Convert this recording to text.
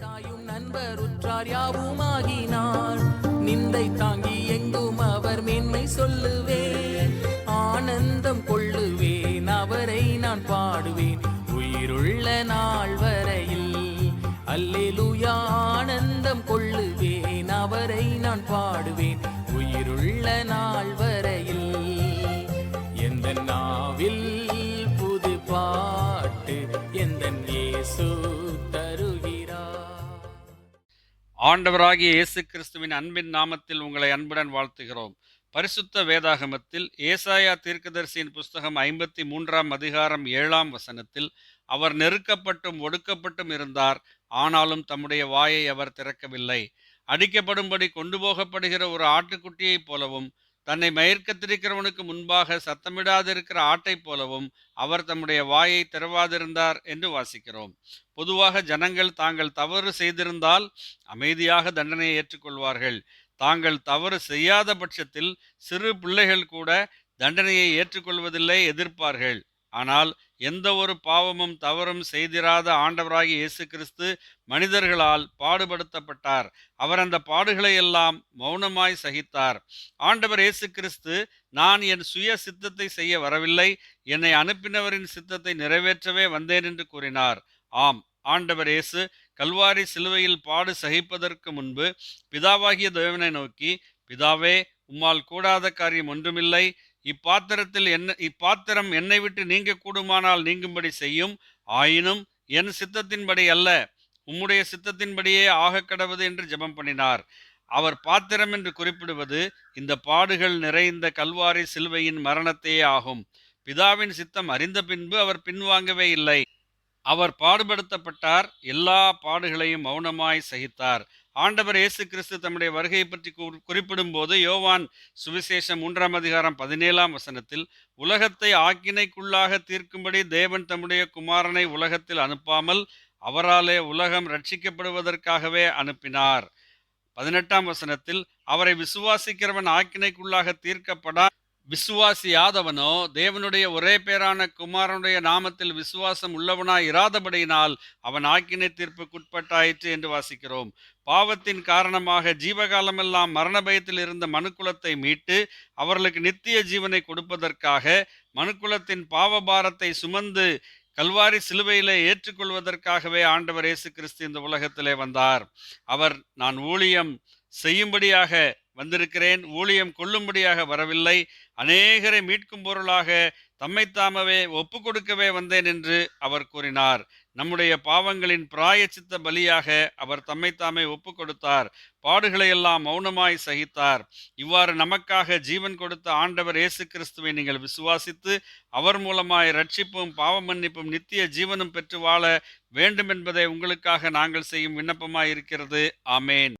தாயும் நண்பர் உற்றார் யாவுமாகினார். நிந்தை தாங்கி எங்கும் அவர் மேன்மை சொல்லுவேன். ஆனந்தம் கொள்ளுவேன் அவரை நான் பாடுவேன். உயிருள்ள நாள் வரையில் அல்லேலூயா ஆனந்தம் கொள்ளுவேன் அவரை நான் பாடுவேன். ஆண்டவராகிய இயேசு கிறிஸ்துவின் அன்பின் நாமத்தில் உங்களை அன்புடன் வாழ்த்துகிறோம். பரிசுத்த வேதாகமத்தில் ஏசாயா தீர்க்கதரிசியின் புஸ்தகம் ஐம்பத்தி மூன்றாம் அதிகாரம் ஏழாம் வசனத்தில் அவர் நெருக்கப்பட்டும் ஒடுக்கப்பட்டும் இருந்தார் ஆனாலும் தம்முடைய வாயை அவர் திறக்கவில்லை. அடிக்கப்படும்படி கொண்டு போகப்படுகிற ஒரு ஆட்டுக்குட்டியைப் போலவும் தன்னை மயர்க்கத்திருக்கிறவனுக்கு முன்பாக சத்தமிடாதிருக்கிற ஆட்டைப் போலவும் அவர் தம்முடைய வாயை திறவாதிருந்தார் என்று வாசிக்கிறோம். பொதுவாக ஜனங்கள் தாங்கள் தவறு செய்திருந்தால் அமைதியாக தண்டனையை ஏற்றுக்கொள்வார்கள். தாங்கள் தவறு செய்யாத பட்சத்தில் சிறு பிள்ளைகள் கூட தண்டனையை ஏற்றுக்கொள்வதில்லை எதிர்ப்பார்கள். ஆனால் எந்த ஒரு பாவமும் தவறும் செய்திராத ஆண்டவராகிய இயேசு கிறிஸ்து மனிதர்களால் பாடுபடுத்தப்பட்டார். அவர் அந்த பாடுகளை எல்லாம் மௌனமாய் சகித்தார். ஆண்டவர் இயேசு கிறிஸ்து நான் என் சுய சித்தத்தை செய்ய வரவில்லை. என்னை அனுப்பினவரின் சித்தத்தை நிறைவேற்றவே வந்தேன் என்று கூறினார். ஆம் ஆண்டவர் இயேசு கல்வாரி சிலுவையில் பாடு சகிப்பதற்கு முன்பு பிதாவாகிய தேவனை நோக்கி பிதாவே உம்மால் கூடாத காரியம் ஒன்றுமில்லை. இப்பாத்திரத்தில் என்ன இப்பாத்திரம் என்னை விட்டு நீங்க கூடுமானால் நீங்கும்படி செய்யும். ஆயினும் என் சித்தத்தின்படி அல்ல. உம்முடைய சித்தத்தின்படியே ஆக கடவுது என்று ஜெபம் பண்ணினார். அவர் பாத்திரம் என்று குறிப்பிடுவது இந்த பாடுகள் நிறைந்த கல்வாரி சிலுவையின் மரணத்தையே ஆகும். பிதாவின் சித்தம் அறிந்த பின்பு அவர் பின்வாங்கவே இல்லை. அவர் பாடுபடுத்தப்பட்டார். எல்லா பாடுகளையும் மௌனமாய் சகித்தார். ஆண்டவர் இயேசு கிறிஸ்து தம்முடைய வருகையை பற்றி குறிப்பிடும் போது யோவான் சுவிசேஷம் மூன்றாம் அதிகாரம் பதினேழாம் வசனத்தில் உலகத்தை ஆக்கினைக்குள்ளாக தீர்க்கும்படி தேவன் தம்முடைய குமாரனை உலகத்தில் அனுப்பாமல் அவராலே உலகம் ரட்சிக்கப்படுவதற்காகவே அனுப்பினார். பதினெட்டாம் வசனத்தில் அவரை விசுவாசிக்கிறவன் ஆக்கினைக்குள்ளாக தீர்க்கப்படா விசுவாசியாதவனோ தேவனுடைய ஒரே பேரான குமாரனுடைய நாமத்தில் விசுவாசம் உள்ளவனாய் இராதபடியினால் அவன் ஆக்கினை தீர்ப்புக்குட்பட்டாயிற்று என்று வாசிக்கிறோம். பாவத்தின் காரணமாக ஜீவகாலமெல்லாம் மரண பயத்தில் இருந்த மனுக்குலத்தை மீட்டு அவர்களுக்கு நித்திய ஜீவனை கொடுப்பதற்காக மனுக்குலத்தின் பாவபாரத்தை சுமந்து கல்வாரி சிலுவையிலே ஏற்றுக்கொள்வதற்காகவே ஆண்டவர் இயேசு கிறிஸ்து இந்த உலகத்திலே வந்தார். அவர் நான் ஊழியம் செய்யும்படியாக வந்திருக்கிறேன் ஊழியம் கொள்ளும்படியாக வரவில்லை அநேகரை மீட்கும் பொருளாக தம்மைத்தாமவே ஒப்பு கொடுக்கவே வந்தேன் என்று அவர் கூறினார். நம்முடைய பாவங்களின் பிராயச்சித்த பலியாக அவர் தம்மைத்தாமே ஒப்பு கொடுத்தார் பாடுகளை எல்லாம் மௌனமாய் சகித்தார். இவ்வாறு நமக்காக ஜீவன் கொடுத்த ஆண்டவர் இயேசு கிறிஸ்துவை நீங்கள் விசுவாசித்து அவர் மூலமாய் ரட்சிப்பும் பாவ மன்னிப்பும் நித்திய ஜீவனும் பெற்று வாழ வேண்டும் என்பதை உங்களுக்காக நாங்கள் செய்யும் விண்ணப்பமாய் இருக்கிறது ஆமேன்.